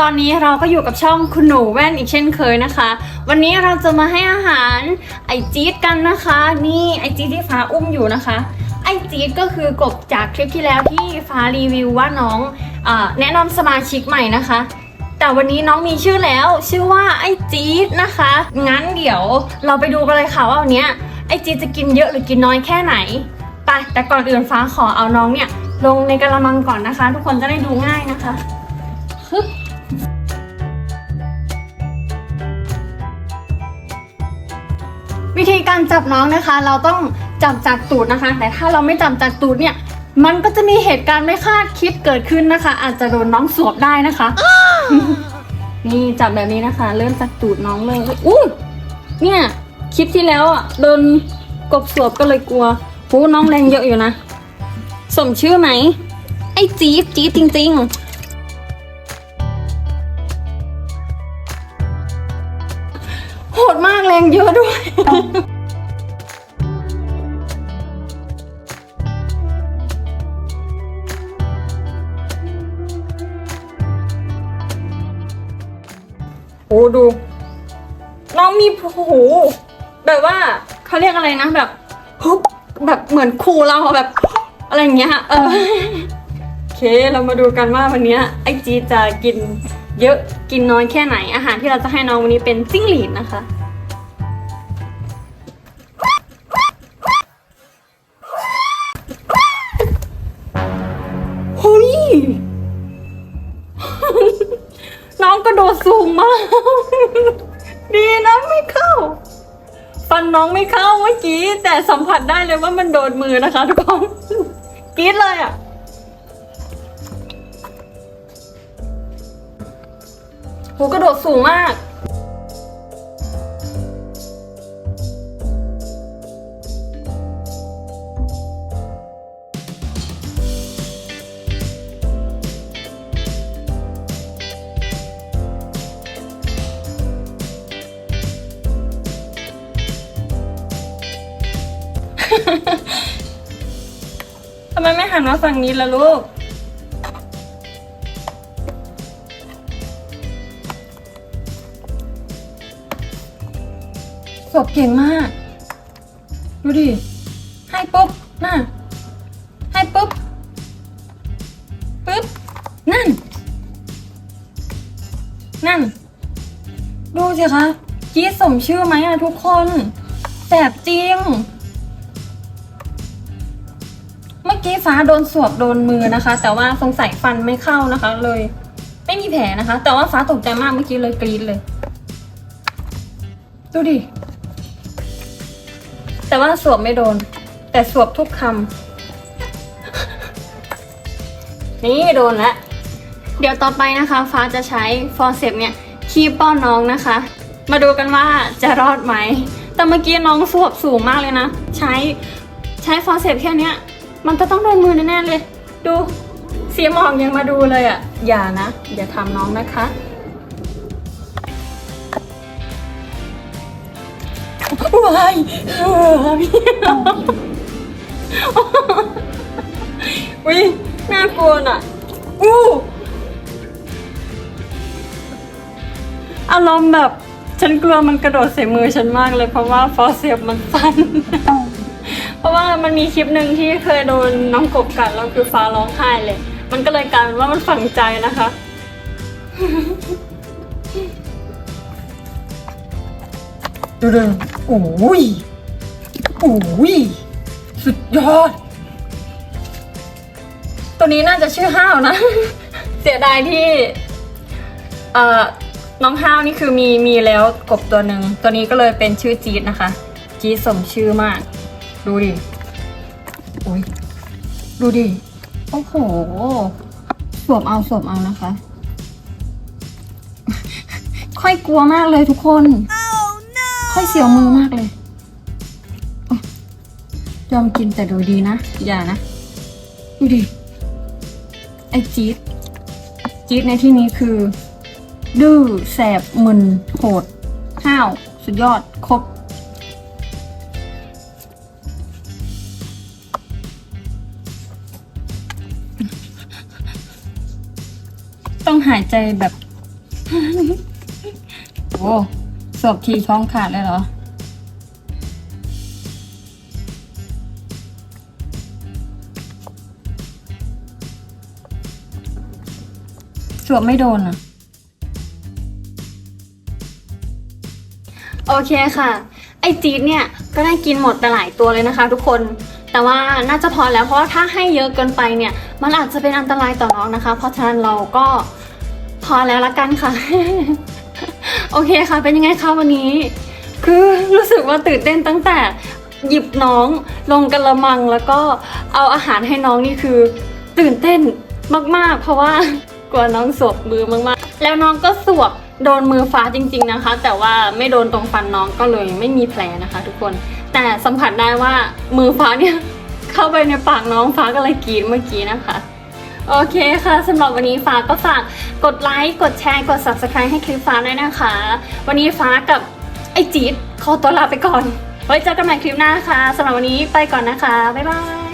ตอนนี้เราก็อยู่กับช่องคุณหนูแว่นอีกเช่นเคยนะคะ วันนี้เราจะมาให้อาหารไอจี๊ดกันนะคะ นี่ไอจี๊ดที่ฟ้าอุ้มอยู่นะคะ ไอจี๊ดก็คือกบจากคลิปที่แล้วที่ฟ้ารีวิวว่าน้องอแนะนำสมาชิกใหม่นะคะ แต่วันนี้น้องมีชื่อแล้ว ชื่อว่าไอจี๊ดนะคะ งั้นเดี๋ยวเราไปดูกันเลยค่ะว่าวันเนี้ยไอจี๊ดจะกินเยอะหรือกินน้อยแค่ไหน ไป แต่ก่อนอื่นฟ้าขอเอาน้องเนี่ยลงในกระมังก่อนนะคะ ทุกคนจะได้ดูง่ายนะคะ วิธีการจับน้องนะคะ เราต้องจับจากตูดนะคะ แต่ถ้าเราไม่จับจากตูดเนี่ย มันก็จะมีเหตุการณ์ไม่คาดคิดเกิดขึ้นนะคะ อาจจะโดนน้องสวบได้นะคะ นี่จับแบบนี้นะคะ เริ่มจากตูดน้องเลยอู้เนี่ยคลิปที่แล้วอะโดนกบสวบก็เลยกลัวโอ้น้องแรงเยอะอยู่นะ สมชื่อไหมไอ้จี๊ดจี๊ดจริง ๆ โหดมากแรงเยอะด้วย โอ้ดู น้องมีหูแบบว่าเขาเรียกอะไรนะแบบฮุบแบบเหมือนครูเราอะแบบอะไรอย่างเงี้ยเออโอเคเรามาดูกันว่าวันเนี้ยไอจีจะกิน เยอะกินน้อยแค่ไหน อาหารที่เราจะให้น้องวันนี้เป็นจิ้งหรีดนะคะ เฮ้ย น้องกระโดดสูงมาก ดีนะไม่เข้า ฟันน้องไม่เข้าเมื่อกี้ แต่สัมผัสได้เลยว่ามันโดนมือนะคะทุกคนกรี๊ดเลยอะ หูกระโดดสูงมาก ทำไมไม่หันมาฝั่งนี้ล่ะลูก สอบเก่งมาก ดูดิ ให้ปุ๊บน่ะให้ปุ๊บปุ๊บ นั่น นั่น ดูสิคะจี๊ดสมชื่อไหมอะทุกคนแสบจริง เมื่อกี้ฟ้าโดนสวบโดนมือนะคะ แต่ว่าสงสัยฟันไม่เข้านะคะ เลย ไม่มีแผลนะคะ แต่ว่าฟ้าตกใจมากเมื่อกี้เลยกรี๊ดเลย ดูดิ แต่ว่าสวบไม่โดน แต่สวบทุกคำ นี่โดนแล้วเดี๋ยวต่อไปนะคะ ฟ้าจะใช้ฟอร์เซปเนี่ยคีบป้อนน้องนะคะ มาดูกันว่าจะรอดไหม แต่เมื่อกี้น้องสวบสูงมากเลยนะ ใช้ใช้ฟอร์เซปแค่เนี้ยมันจะต้องโดนมือแน่ๆเลย ดูเสียหมอกยังมาดูเลยอะ่ะ อย่านะ อย่าทำน้องนะคะ ว้ายเฮ้ยอุ้ยน่ากลัวน่ะ อู้อารมณ์แบบ ฉันกลัวมันกระโดดใส่มือฉันมากเลยเพราะว่าฟอสเซียบมันสั้น เพราะว่ามันมีคลิปหนึ่งที่เคยโดนน้องกบกัดแล้วคือฟ้าร้องไห้เลย มันก็เลยกลายเป็นว่ามันฝังใจนะคะ ดูดิโอ้ยโอ้ยสุดยอด ตัวนี้น่าจะชื่อห้าวนะ เสียดายที่เอ่อน้องห้าวนี่คือมีมีแล้วกบตัวหนึ่ง ตัวนี้ก็เลยเป็นชื่อจี๊ดนะคะ จี๊ดสมชื่อมาก ดูดิโอ้ยดูดิ โอ้โห สวมเอาสวมเอานะคะ ค่อยกลัวมากเลยทุกคน ค่อยเสียวมือมากเลยยอมกินแต่โดูดีนะ อย่านะ ดูดิ ไอจี๊ดจี๊ดในที่นี้คือ ดื้อแสบมึนโหดห้าว สุดยอด ครบ ต้องหายใจแบบยาวๆเลยทุกคนค่อยๆเสอบทีท้องขาดเลยเหรอ สวบไม่โดนอะ โอเคค่ะ ไอจี๊ดเนี่ย ก็ได้กินหมดไปหลายตัวเลยนะคะทุกคน แต่ว่าน่าจะพอแล้วเพราะว่าถ้าให้เยอะเกินไปเนี่ย มันอาจจะเป็นอันตรายต่อน้องนะคะ เพราะฉะนั้นเราก็พอแล้วละกันค่ะ โอเคค่ะ เป็นยังไงคะวันนี้ คือรู้สึกว่าตื่นเต้นตั้งแต่หยิบน้องลงกระมังแล้วก็เอาอาหารให้น้องนี่คือ ตื่นเต้นมากๆ เพราะว่ากลัวน้องสวบมือมากๆ แล้วน้องก็สวบโดนมือฟ้าจริง ๆนะคะ แต่ว่าไม่โดนตรงฟันน้องก็เลยไม่มีแผลนะคะ ทุกคน แต่สัมผัสได้ว่ามือฟ้าเนี่ยเข้าไปในปากน้องฟ้าก็เลยกรีดเมื่อกี้นะคะ โอเคค่ะสำหรับวันนี้ฟ้าก็ฝากกดไลค์กดแชร์กด subscribe ให้คลิปฟ้าด้วยนะคะ วันนี้ฟ้ากับไอจีดขอตัวลาไปก่อน ไว้เจอกันใหม่คลิปหน้าค่ะสำหรับวันนี้ไปก่อนนะคะ บ๊ายบาย